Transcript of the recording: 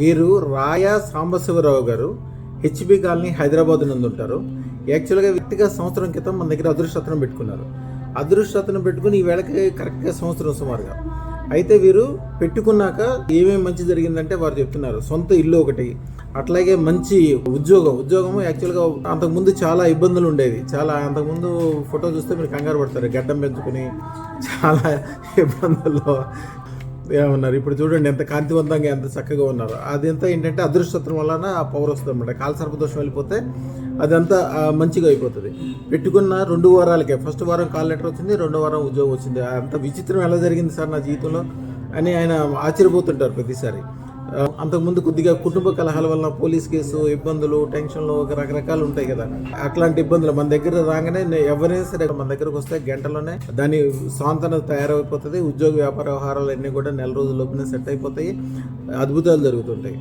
వీరు రాయ సాంబశివరావు గారు హెచ్బి కాలనీ హైదరాబాద్ నుండి ఉంటారు. యాక్చువల్గా వ్యక్తిగా సంవత్సరం క్రితం మన దగ్గర అదృష్టతనం పెట్టుకున్నారు. అదృష్టతనం పెట్టుకుని ఈ వేళకి కరెక్ట్గా సంవత్సరం సుమారుగా. అయితే వీరు పెట్టుకున్నాక ఏమేమి మంచి జరిగిందంటే వారు చెప్తున్నారు. సొంత ఇల్లు ఒకటి అట్లాగే మంచి ఉద్యోగం. ఉద్యోగం యాక్చువల్గా అంతకుముందు చాలా ఇబ్బందులు ఉండేవి. చాలా అంతకుముందు ఫోటో చూస్తే మీరు కంగారు పడతారు. గడ్డం పెంచుకుని చాలా ఇబ్బందుల్లో ఏమన్నారు ఇప్పుడు చూడండి ఎంత కాంతివంతంగా ఎంత చక్కగా ఉన్నారు. అదంతా ఏంటంటే అదృష్టత్వం వలన ఆ పవర్ వస్తుంది అనమాట కాలసర్పదోషం వెళ్ళిపోతే అదంతా మంచిగా అయిపోతుంది. పెట్టుకున్న రెండు వారాలకే. ఫస్ట్ వారం కాల్ లెటర్ వచ్చింది రెండో వారం ఉద్యోగం వచ్చింది. అంత విచిత్రం ఎలా జరిగింది సార్ నా జీవితంలో అని ఆయన ఆశ్చర్యపోతుంటారు ప్రతిసారి. అంతకుముందు కొద్దిగా కుటుంబ కలహాల వలన పోలీస్ కేసు ఇబ్బందులు టెన్షన్లు ఒక రకరకాలు ఉంటాయి కదా. అట్లాంటి ఇబ్బందులు మన దగ్గర రాగానే ఎవరైనా సరే మన దగ్గరకు వస్తే గంటలోనే దాని సాంతన తయారైపోతుంది ఉద్యోగ వ్యాపార వ్యవహారాలు అన్నీ కూడా నెల రోజుల లోపునే సెట్ అయిపోతాయి అద్భుతాలు జరుగుతుంటాయి.